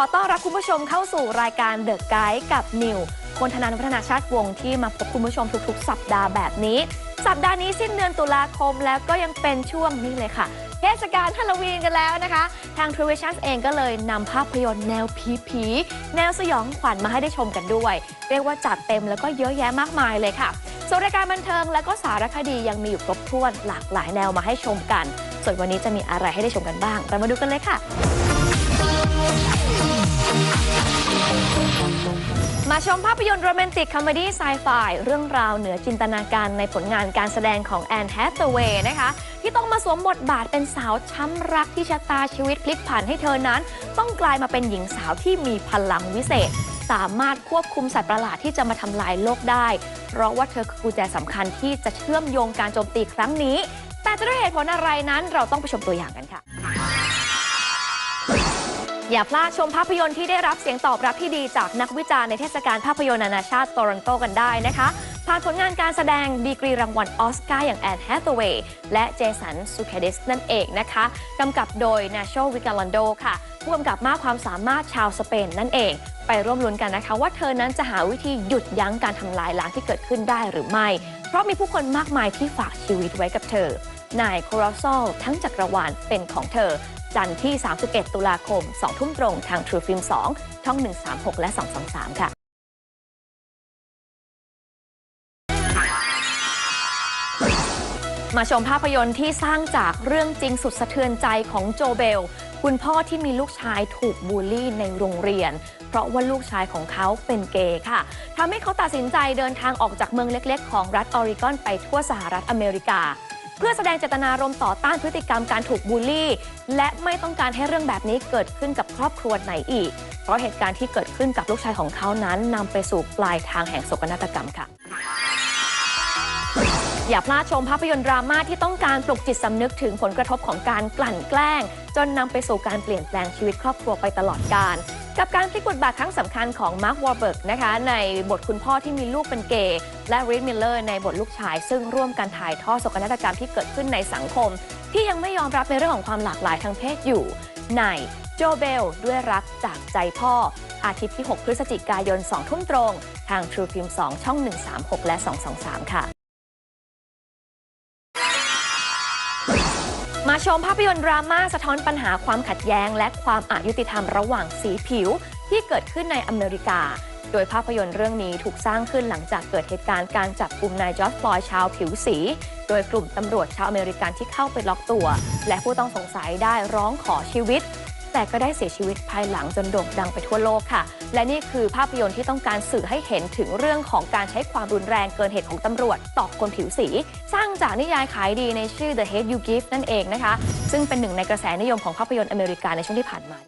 อต้อนรับคุณผู้ชมเข้าสู่รายการ The Guide กับนิวคนธนานพัฒนาชาติวงที่มาพบคุณผู้ชมทุกๆ สัปดาห์แบบนี้ สัปดาห์นี้สิ้นเดือนตุลาคมแล้วก็ยังเป็นช่วงนี้เลยค่ะ เทศกาลฮาโลวีนกันแล้วนะคะ ทาง t r u v i s i o n เองก็เลยนำภาพยนตร์แนวผีผีๆแนวสยองขวัญมาให้ได้ชมกันด้วย เรียกว่าจัดเต็มแล้วก็เยอะแยะมากมายเลยค่ะส่วนรายการบันเทิงและก็สารคดียังมีอยู่ครบถ้วนหลากหลายแนวมาให้ชมกัน ส่วนวันนี้จะมีอะไรให้ได้ชมกันบ้าง เรามาดูกันเลยค่ะ มาชมภาพยนตร์โรแมนติกคอมเมดี้ไซไฟเรื่องราวเหนือจินตนาการในผลงานการแสดงของแอนแฮ t เ a เวย์นะคะ ที่ต้องมาสวมบทบาทเป็นสาวช้ำรักที่ชะตาชีวิตพลิกผันให้เธอนั้น ต้องกลายมาเป็นหญิงสาวที่มีพลังวิเศษ สามารถควบคุมสัตว์ประหลาดที่จะมาทำลายโลกได้ เพราะว่าเธอคือกุญแจสำคัญที่จะเชื่อมโยงการโจมตีครั้งนี้ แต่จะด้วยเหตุผลอะไรนั้นเราต้องไปชมตัวอย่างกันค่ะ อย่าพลาดชมภาพยนตร์ที่ได้รับเสียงตอบรับที่ดีจากนักวิจารณ์ในเทศกาลภาพยนตร์นานาชาติโตรอนโตกันได้นะคะ ผ่านผลงานการแสดงดีกรีรางวัลออสการ์อย่างแอนแฮ t เวย์และเจสันซูเคเดสนั่นเองนะคะกำกับโดยนาโชวิกาลันโดค่ะ ผู้กำกับมากความสามารถชาวสเปนนั่นเอง ไปร่วมลุ้นกันนะคะ ว่าเธอนั้นจะหาวิธีหยุดยั้งการทำลายล้างที่เกิดขึ้นได้หรือไม่ เพราะมีผู้คนมากมายที่ฝากชีวิตไว้กับเธอนายโคราซอลทั้งจักรวาลเป็นของเธอ จันทร์ที่ 31 ตุลาคม 2 ทุ่มตรงทาง True Film 2 ช่อง 136 และ 223 ค่ะมาชมภาพยนตร์ที่สร้างจากเรื่องจริงสุดสะเทือนใจของโจเบล คุณพ่อที่มีลูกชายถูกบูลลี่ในโรงเรียน เพราะว่าลูกชายของเขาเป็นเกย์ค่ะทำให้เขาตัดสินใจเดินทางออกจากเมืองเล็กๆ ของรัฐออริกอนไปทั่วสหรัฐอเมริกา เพื่อแสดงเจตนารมณ์ต่อต้านพฤติกรรมการถูกบูลลี่ และไม่ต้องการให้เรื่องแบบนี้เกิดขึ้นกับครอบครัวไหนอีก เพราะเหตุการณ์ที่เกิดขึ้นกับลูกชายของเขานั้นนำไปสู่ปลายทางแห่งโศกนาฏกรรมค่ะอย่าพลาดชมภาพยนตร์ดราม่าที่ต้องการปลุกจิตสำนึกถึงผลกระทบของการกลั่นแกล้ง จนนำไปสู่การเปลี่ยนแปลงชีวิตครอบครัวไปตลอดกาล กับการพลิกบทบาทครั้งสำคัญของมาร์ควอร์เบิร์กนะคะ ในบทคุณพ่อที่มีลูกเป็นเกย์และรีดมิลเลอร์ในบทลูกชาย ซึ่งร่วมกันถ่ายทอดโศกนาฏกรรมที่เกิดขึ้นในสังคม ที่ยังไม่ยอมรับในเรื่องของความหลากหลายทางเพศอยู่ ในโจเบลด้วยรักจากใจพ่อ อาทิตย์ที่ 6 พฤศจิกายน 2 ทุ่มตรง ทาง True Film 2 ช่อง 136 และ 223 ค่ะ ชมภาพยนตร์ดราม่าสะท้อนปัญหาความขัดแย้ง และความอายุติธรรมระหว่างสีผิว ที่เกิดขึ้นในอเมริกา โดยภาพยนตร์เรื่องนี้ถูกสร้างขึ้นหลังจากเกิดเหตุการณ์การจับกลุ่มนายจอร์จฟลอยชาวผิวสี โดยกลุ่มตำรวจชาวอเมริกันที่เข้าไปล็อกตัว และผู้ต้องสงสัยได้ร้องขอชีวิต แต่ก็ได้เสียชีวิตภายหลังจนโด่งดังไปทั่วโลกค่ะ และนี่คือภาพยนตร์ที่ต้องการสื่อให้เห็นถึงเรื่องของการใช้ความรุนแรงเกินเหตุของตำรวจต่อคนผิวสี สร้างจากนิยายขายดีในชื่อ The Hate You Give นั่นเองนะคะ ซึ่งเป็นหนึ่งในกระแสนิยมของภาพยนตร์อเมริกาในช่วงที่ผ่านมา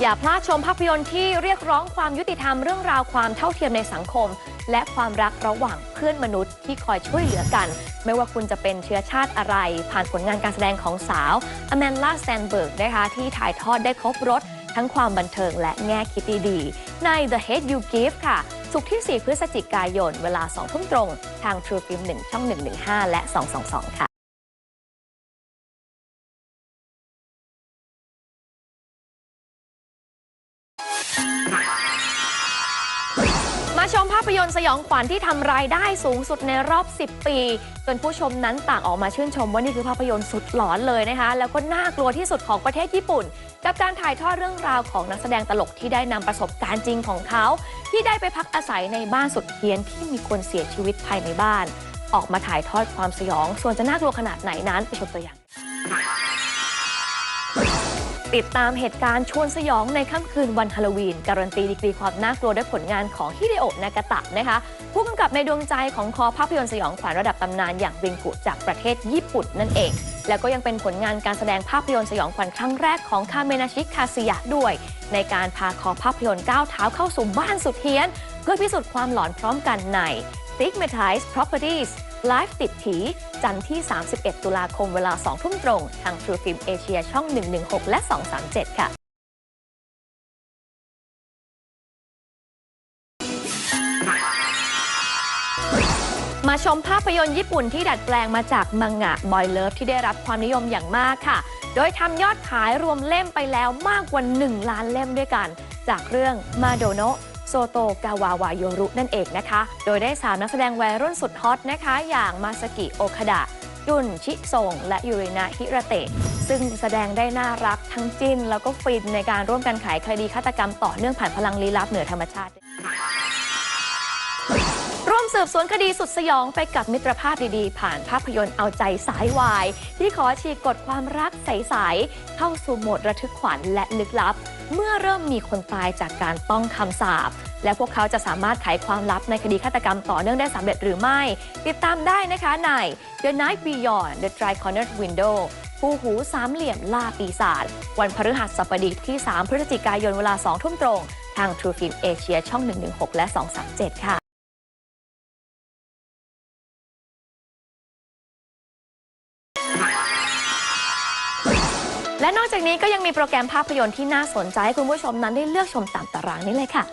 อย่าพลาดชมภาพยนตร์ที่เรียกร้องความยุติธรรมเรื่องราวความเท่าเทียมในสังคม และความรักระหว่างเพื่อนมนุษย์ที่คอยช่วยเหลือกัน ไม่ว่าคุณจะเป็นเชื้อชาติอะไร ผ่านผลงานการแสดงของสาวอแมนลาแซนเบิร์กนะคะที่ถ่ายทอดได้ครบรถทั้งความบันเทิงและแง่คิดดีๆใน The Hate You Give ค่ะ สุกที่ 4 พฤศจิกายน เวลา 2 ทุ่มตรง ทาง True Film 1 ช่อง 115 และ 222 ค่ะ มาชมภาพยนตร์สยองขวัญที่ทำรายได้สูงสุดในรอบ 10 ปี จนผู้ชมนั้นต่างออกมาชื่นชมว่านี่คือภาพยนตร์สุดหลอนเลยนะคะ แล้วก็น่ากลัวที่สุดของประเทศญี่ปุ่น กับการถ่ายทอดเรื่องราวของนักแสดงตลกที่ได้นำประสบการณ์จริงของเขา ที่ได้ไปพักอาศัยในบ้านสุดเฮี้ยนที่มีคนเสียชีวิตภายในบ้าน ออกมาถ่ายทอดความสยอง ส่วนจะน่ากลัวขนาดไหนนั้นไปชมตัวอย่าง ติดตามเหตุการณ์ชวนสยองในค่ำคืนวันฮาโลวีน การันตีดีกรีความน่ากลัวด้วยผลงานของฮิเดโอะนากาตะนะคะ ผู้กำกับในดวงใจของคอภาพยนตร์สยองขวัญระดับตำนานอย่างริงกุจากประเทศญี่ปุ่นนั่นเอง แล้วก็ยังเป็นผลงานการแสดงภาพยนตร์สยองขวัญครั้งแรกของคาเมนาชิคาซิยะด้วย ในการพาคอภาพยนตร์ก้าวเท้าเข้าสู่บ้านสุดเฮี้ยน เพื่อพิสูจน์ความหลอนพร้อมกันใน Stigmatized Properties ไลฟ์ติดผีจันทร์ที่ 31 ตุลาคมเวลา 2 ทุ่มตรง ทาง True Film Asia ช่อง 116 และ 237 ค่ะมาชมภาพยนตร์ญี่ปุ่นที่ดัดแปลงมาจากมังงะบอยเลิฟที่ได้รับความนิยมอย่างมากค่ะ โดยทำยอดขายรวมเล่มไปแล้วมากกว่า 1 ล้านเล่มด้วยกัน จากเรื่องมาโดโนะ โซโตกาวาวาโยรุนั่นเองนะคะ โดยได้3นักแสดงวัยรุ่นสุดฮอตนะคะ อย่างมาสกิโอคาดะจุนชิซงและยูรินะฮิระเตะซึ่งแสดงได้น่ารักทั้งจิ้น แล้วก็ฟินในการร่วมกันไขคดีฆาตกรรมต่อเนื่องผ่านพลังลี้ลับเหนือธรรมชาติ ร่วมสืบสวนคดีสุดสยองไปกับมิตรภาพดีๆ ผ่านภาพยนตร์เอาใจสายวาย ที่ขอฉีกกฎความรักใส ๆ เข้าสู่โหมดระทึกขวัญและลึกลับ เมื่อเริ่มมีคนตายจากการต้องคำสาปและพวกเขาจะสามารถไขความลับในคดีฆาตกรรมต่อเนื่องได้สำเร็จหรือไม่ ติดตามได้นะคะใน The Night Beyond The Dry Cornered Window ผู้หูสามเหลี่ยมล่าปีศาจวันพฤหัสบดีที่ 3 พฤศจิกายนเวลา 2 ทุ่มตรง ทาง True Film Asia ช่อง 116 และ 237 ค่ะ นอกจากนี้ก็ยังมีโปรแกรมภาพยนตร์ที่น่าสนใจให้คุณผู้ชมนั้นได้เลือกชมตามตารางนี้เลยค่ะ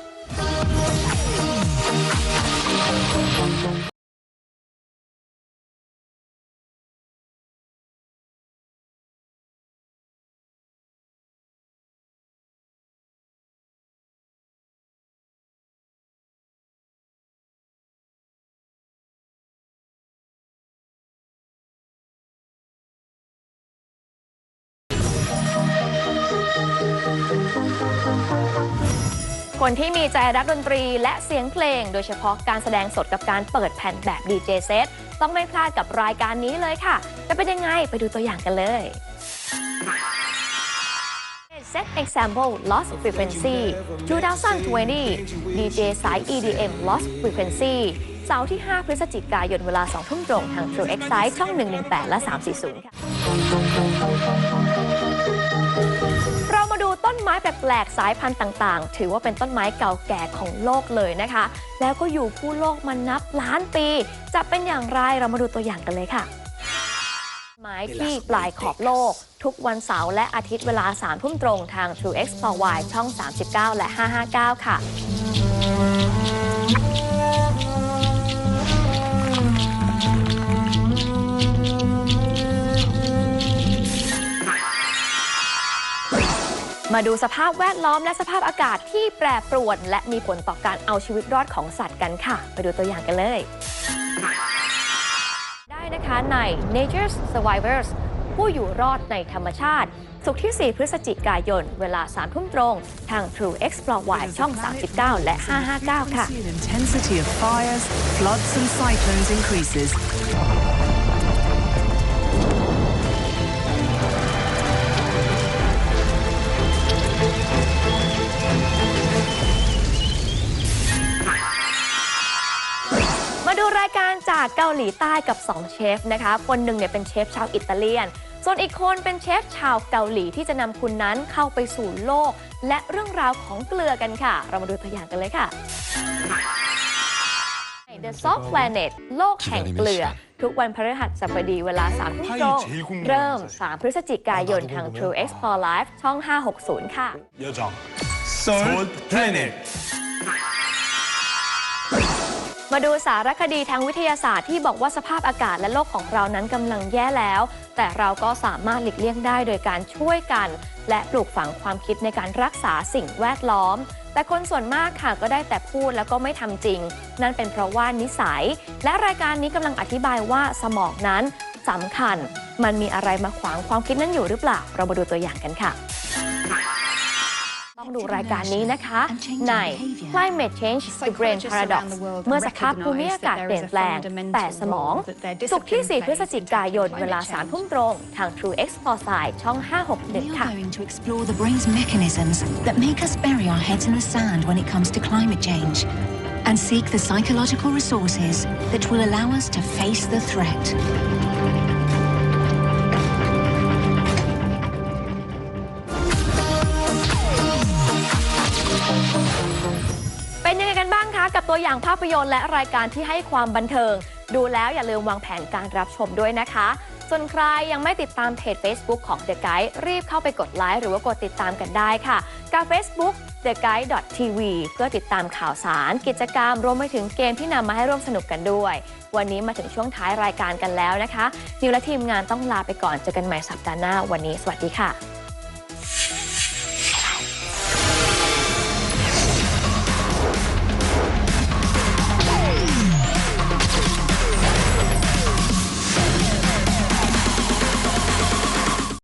คนที่มีใจรักดนตรีและเสียงเพลง โดยเฉพาะการแสดงสดกับการเปิดแผ่นแบบดีเจเซตต้องไม่พลาดกับรายการนี้เลยค่ะ จะเป็นยังไงไปดูตัวอย่างกันเลย Set Example Lost Frequency 2020 DJ สาย EDM Lost Frequency เสาร์ที่ 5 พฤศจิกายนเวลา 2 ทุ่มตรง ทาง True Excite ช่อง 118 และ 340 ค่ะ ต้นไม้แปลกๆสายพันธุ์ต่างๆ ถือว่าเป็นต้นไม้เก่าแก่ของโลกเลยนะคะ แล้วก็อยู่คู่โลกมานับล้านปี จะเป็นอย่างไรเรามาดูตัวอย่างกันเลยค่ะ ไม้ที่ปลายขอบโลก ทุกวันเสาร์และอาทิตย์เวลา3ทุ่มตรงทาง True X2Y ช่อง 39 และ 559 ค่ะ มาดูสภาพแวดล้อมและสภาพอากาศที่แปรปรวน และมีผลต่อการเอาชีวิตรอดของสัตว์กันค่ะ ไปดูตัวอย่างกันเลย ได้นะคะใน Nature's Survivors ผู้อยู่รอดในธรรมชาติ สุขที่ 4 พฤศจิกายน เวลา 3 ทุ่มตรง ทาง True Explore Y ช่อง 39 และ 559 ค่ะ รายการจากเกาหลีใต้กับ 2 เชฟนะคะ คนหนึ่งเนี่ยเป็นเชฟชาวอิตาเลียน ส่วนอีกคนเป็นเชฟชาวเกาหลีที่จะนำคุณนั้นเข้าไปสู่โลก และเรื่องราวของเกลือกันค่ะ เรามาดูตัวอย่างกันเลยค่ะ The Soft Planet โลกแห่งเกลือ ทุกวันพฤหัสบดีเวลา3ทุ่มตรงเริ่ม 3 พฤศจิกายนทาง True Explore Live ช่อง 560 ค่ะ Soft Planet มาดูสารคดีทางวิทยาศาสตร์ที่บอกว่าสภาพอากาศและโลกของเรานั้นกำลังแย่แล้ว แต่เราก็สามารถหลีกเลี่ยงได้โดยการช่วยกัน และปลูกฝังความคิดในการรักษาสิ่งแวดล้อม แต่คนส่วนมากค่ะก็ได้แต่พูดแล้วก็ไม่ทำจริง นั่นเป็นเพราะว่านิสัย และรายการนี้กำลังอธิบายว่าสมองนั้นสำคัญ มันมีอะไรมาขวางความคิดนั้นอยู่หรือเปล่า เรามาดูตัวอย่างกันค่ะ ต้องดูรายการนี้นะคะ ใน Climate Change The Brain Paradox เมื่อสภาพภูมิอากาศเปลี่ยนแปลง แต่สมอง สุขที่ 4 พฤศจิกายน เวลา3ทุ่มตรง ทาง True X p o r s i ช่อง We 561 are ค่ะ going to explore the brain's mechanisms that make us bury our heads in the sand when it comes to climate change and seek the psychological resources that will allow us to face the threat. เป็นยังไงกันบ้างคะกับตัวอย่างภาพยนตร์และรายการที่ให้ความบันเทิง ดูแล้วอย่าลืมวางแผนการรับชมด้วยนะคะ ส่วนใครยังไม่ติดตามเพจ Facebook ของ The Guide รีบเข้าไปกดไลค์หรือว่ากดติดตามกันได้ค่ะ กับ Facebook The Guide TV เพื่อติดตามข่าวสาร กิจกรรม รวมไปถึงเกมที่นำมาให้ร่วมสนุกกันด้วย วันนี้มาถึงช่วงท้ายรายการกันแล้วนะคะนิวและทีมงานต้องลาไปก่อนเจอกันใหม่สัปดาห์หน้าวันนี้ สวัสดีค่ะ